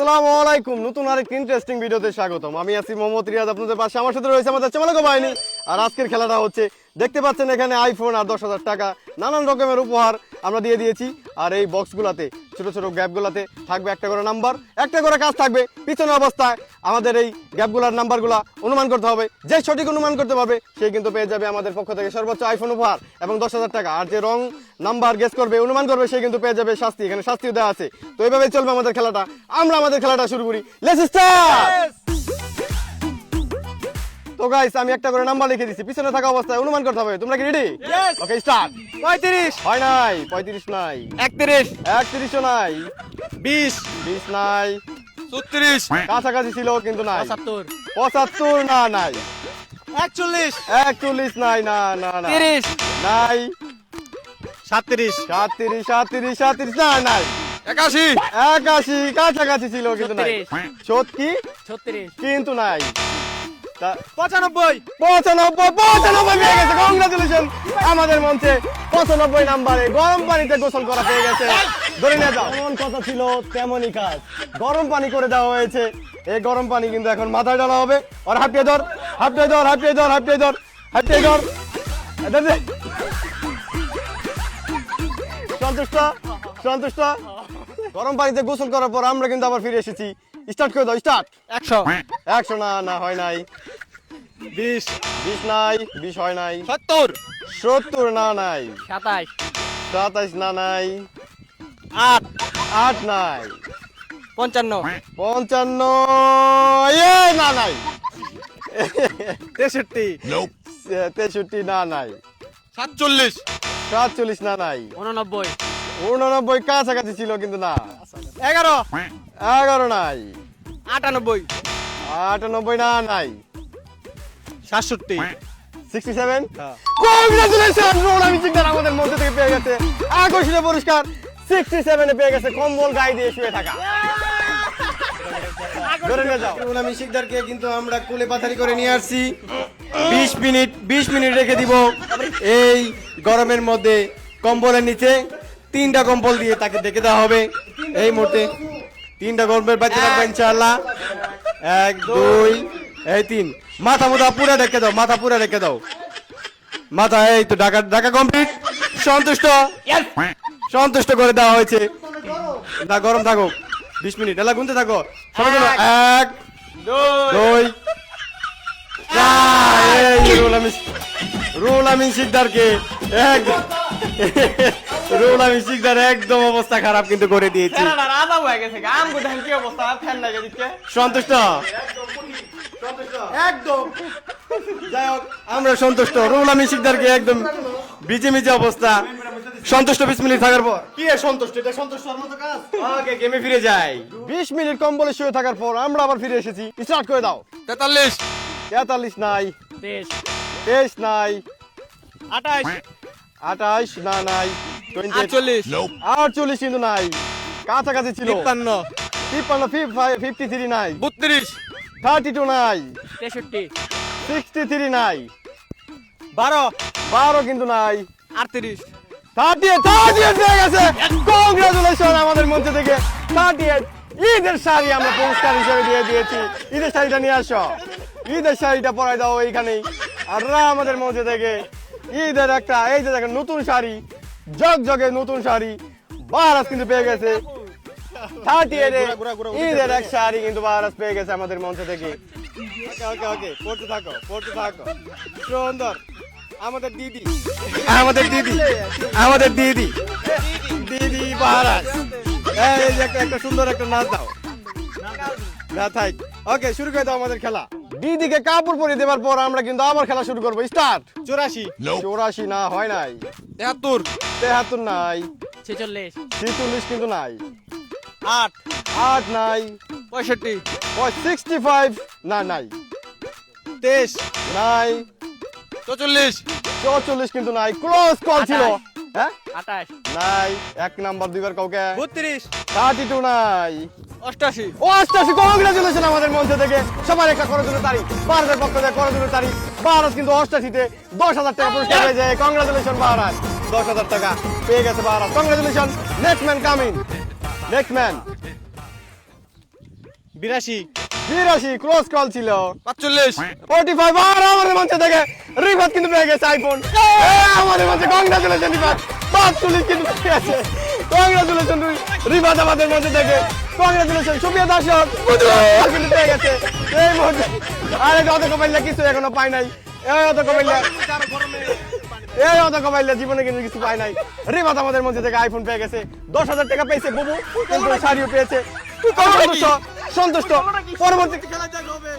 আসসালামু আলাইকুম। নতুন আরেকটি ইন্টারেস্টিং ভিডিওতে স্বাগতম। আমি আছি মোহাম্মদ রিয়াজ, আপনাদের পাশে আমার সাথে রয়েছে আমাদের চামালাগো বাহিনী। আর আজকের খেলাটা হচ্ছে, দেখতে পাচ্ছেন এখানে আইফোন আর দশ হাজার টাকা, নানান রকমের উপহার আমরা দিয়ে দিয়েছি। আর এই বক্সগুলাতে ছোট ছোট গ্যাপগুলাতে থাকবে একটা করে নাম্বার একটা করে কাজ থাকবে পিছনে অবস্থায়। আমাদের এই গ্যাপগুলার নাম্বারগুলা অনুমান করতে হবে। যে সঠিক অনুমান করতে পারবে, সে কিন্তু পেয়ে যাবে আমাদের পক্ষ থেকে সর্বোচ্চ আইফোন উপহার এবং দশ হাজার টাকা। আর যে রং নাম্বার গেস করবে, অনুমান করবে, সে কিন্তু পেয়ে যাবে শাস্তি। এখানে শাস্তিও দেওয়া আছে। তো এইভাবে চলবে আমাদের খেলাটা। আমরা আমাদের খেলাটা শুরু করি। তো গাইস আমি একটা করে নাম্বার লিখে দিছি। পিছনে থাকা অবস্থায় অনুমান করতে হবে। তোমরা কি রেডি ওকে স্টার্ট পঁয়ত্রিশ। হয় নাই পঁয়ত্রিশ নাই। একত্রিশ। একত্রিশও নাই। বিশ। বিশ নাই। ছত্রিশ। কাছাকাছি ছিল কিন্তু নাই। পঁচাত্তর। পঁচাত্তর না নাই। একচল্লিশ। একচল্লিশ নাই না না না। তিরিশ। নাই। সাতত্রিশ সাতত্রিশ সাতত্রিশ সাতত্রিশ না নাই। একাশি। একাশি কাছাকাছি ছিল কিন্তু নাই। সত্যি? ছত্রিশ। কিন্তু নাই। পঁচানব্বই। পঁচানব্বই পঁচানব্বই গেছে আমাদের পঁচানব্বই গরম পানিতে গোসল করা পেয়ে গেছে। ছিল, তেমনই গরম পানি করে দেওয়া হয়েছে। এই গরম পানি কিন্তু এখন মাথায় ডালা হবে। আর হাঁপিয়ে ধর হাঁপিয়ে ধর হাঁপিয়ে ধর হাঁপিয়ে ধর হাঁপিয়ে ধর। সন্তুষ্ট? সন্তুষ্ট? গরম পানিতে গোসল করার পর আমরা কিন্তু আবার ফিরে এসেছি। স্টার্ট করে দাও স্টার্ট। একশো। একশো না না হয় নাই। বিশ বিশ নাই বিশ হয় নাই। সত্তর। সত্তর না নাই। সাতাশ সাতাইশ না নাই। আট। আট নাই। পঞ্চান্ন। পঞ্চান্ন। এ না নাই। তেষট্টি। তেষট্টি না নাই। সাতচল্লিশ। সাতচল্লিশ না নাই। উননব্বই। উননব্বই কাছাকাছি ছিল কিন্তু না। এগারো? এগারো নাই। আটানব্বই। আটানব্বই না নাই। সাতষট্টি। সিক্সটি সেভেন হ্যাঁ। রোনা আমাদের মধ্যে থেকে পেয়ে গেছে। আকর্ষণীয় পুরস্কার। সিক্সটি সেভেনে পেয়ে গেছে কম্বল গায়ে দিয়ে শুয়ে থাকা। ধরে নিয়ে যাও। রোনা মিউজিকদারকে কিন্তু আমরা কোলে পাথারি করে নিয়ে আসছি। বিশ মিনিট বিশ মিনিট রেখে দিব। এই গরমের মধ্যে কম্বলের নিচে। তিনটা কম্বল দিয়ে তাকে দেখে দেওয়া হবে। এই মুহূর্তে তিনটা গল্পের বাচ্চা রাখবে ইনশাআল্লাহ। এক দুই এই তিন। মাথা মুথা পুরা রেখে দাও মাথা পুরা রেখে দাও। মাথা এই তো ডাকা ঢাকা কমপ্লিট সন্তুষ্ট? সন্তুষ্ট করে দেওয়া হয়েছে। না গরম থাকো বিশ মিনিট। এলা গুনতে থাকো। এক দুই। রুল আমিন রুল আমিন শিকদারকে এক রুল শিকদার একদম অবস্থা খারাপ কিন্তু করে দিয়েছি। হয়ে আম সন্তুষ্ট? একদম। যাই হোক আমরা সন্তুষ্ট। রুল শিকদারকে একদম অবস্থা। সন্তুষ্ট বিশ মিনিট থাকার পর। কি সন্তুষ্ট? এটা সন্তুষ্ট মতো কাজ? ওকে গেমে ফিরে যাই। বিশ মিনিট কম্বলে শুয়ে থাকার পর আমরা আবার ফিরে এসেছি। স্টার্ট করে দাও। তেতাল্লিশ। তেতাল্লিশ নাই। তেইশ। তেইশ নাই। আঠাশ আঠাশ না নাই। টোয়েন্টি আটচল্লিশ। আটচল্লিশ কিন্তু নাই। কাছাকাছি ছিল। তিপ্পান্ন। তিপ্পান্ন ফিফটি থ্রি নাই। বত্রিশ। থার্টি টু নাই। তেষট্টি। সিক্সটি থ্রি নাই। বারো। বারো কিন্তু নাই। আটত্রিশ। থার্টি এইট থার্টি এইট পেয়ে গেছে। কংগ্রেচুলেশন আমাদের মঞ্চ থেকে। থার্টি এইট ঈদের শাড়ি আমরা পুরস্কার হিসেবে দিয়ে দিয়েছি। ঈদের শাড়িটা নিয়ে আসো। ঈদের শাড়িটা পরাই দাও এইখানেই। আর আমাদের মঞ্চ থেকে। ঈদের একটা এই যে দেখেন নতুন শাড়ি জগ জগে নতুন শাড়ি বারাস কিন্তু পেয়ে গেছে। থার্টি এইটে ঈদের এক শাড়ি কিন্তু বারাস পেয়ে গেছে আমাদের মঞ্চ থেকে। ওকে ওকে ওকে পড়তে থাকো পড়তে থাকো। সুন্দর। আমাদের দিদি। আমাদের দিদি আমাদের দিদি। দিদি মহারাজ এই যে একটা একটা সুন্দর একটা নাচ দাও। না থাক। ওকে শুরু করে দাও আমাদের খেলা। দিদিকে কাপড় পরিয়ে দেওয়ার পর আমরা কিন্তু আবার খেলা শুরু করব। স্টার্ট চুরাশি। চৌরাশি না হয় নাই। তেহাত্তর। তেহাত্তর নাই। ছেচল্লিশ। ছিচল্লিশ কিন্তু নাই। আট। আট নাই। পঁয়ষট্টি। সিক্সটি ফাইভ না নাই। তেইশ। নাই। চৌচল্লিশ। চৌচল্লিশ কিন্তু নাই। ক্লোজ কল ছিল। হ্যাঁ? আঠাশ। নাই। এক নাম্বার দুইবার কাউকে। বত্রিশ। থার্টি টু নাই। অষ্টাশি। ও অষ্টাশি কংগ্রেচুলেশন আমাদের মঞ্চ থেকে। সবার একটা করজনের তারিখ। ভারতের পক্ষ থেকে করজনের তারিখ। ভারত কিন্তু অষ্টাশিতে দশ হাজার টাকা পুরস্কার পেয়ে যায়। কংগ্রেচুলেশন ভারত দশ হাজার টাকা পেয়ে গেছে Bharat. Congratulation next man coming next man বিরাশি। বিরাশি ক্লোজ কল ছিল। পাঁচচল্লিশ। ফোর্টি ফাইভ আর আমাদের মঞ্চে থেকে রিফাত কিন্তু পেয়ে গেছে আইফোন আমাদের মঞ্চে কংগ্রাচুলেশন রিফাত। পাঁচচল্লিশ কিন্তু পেয়ে গেছে। কংগ্রাচুলেশন রিফাত আমাদের মঞ্চে থেকে। কংগ্রাচুলেশন সুপ্রিয় দর্শক কিন্তু পেয়ে গেছে। এই মুহূর্তে আরে অত কমাইলে কিছু এখনও পাই নাই। এই অত কমাইলে এই অত কমাইলে জীবনে কিন্তু কিছু পাই নাই। রিফাত আমাদের মঞ্চে থেকে আইফোন পেয়ে গেছে। দশ হাজার টাকা পেয়েছে বুবু কিন্তু শাড়িও পেয়েছে। সন্তুষ্ট সন্তুষ্ট। পরবর্তী খেলা হবে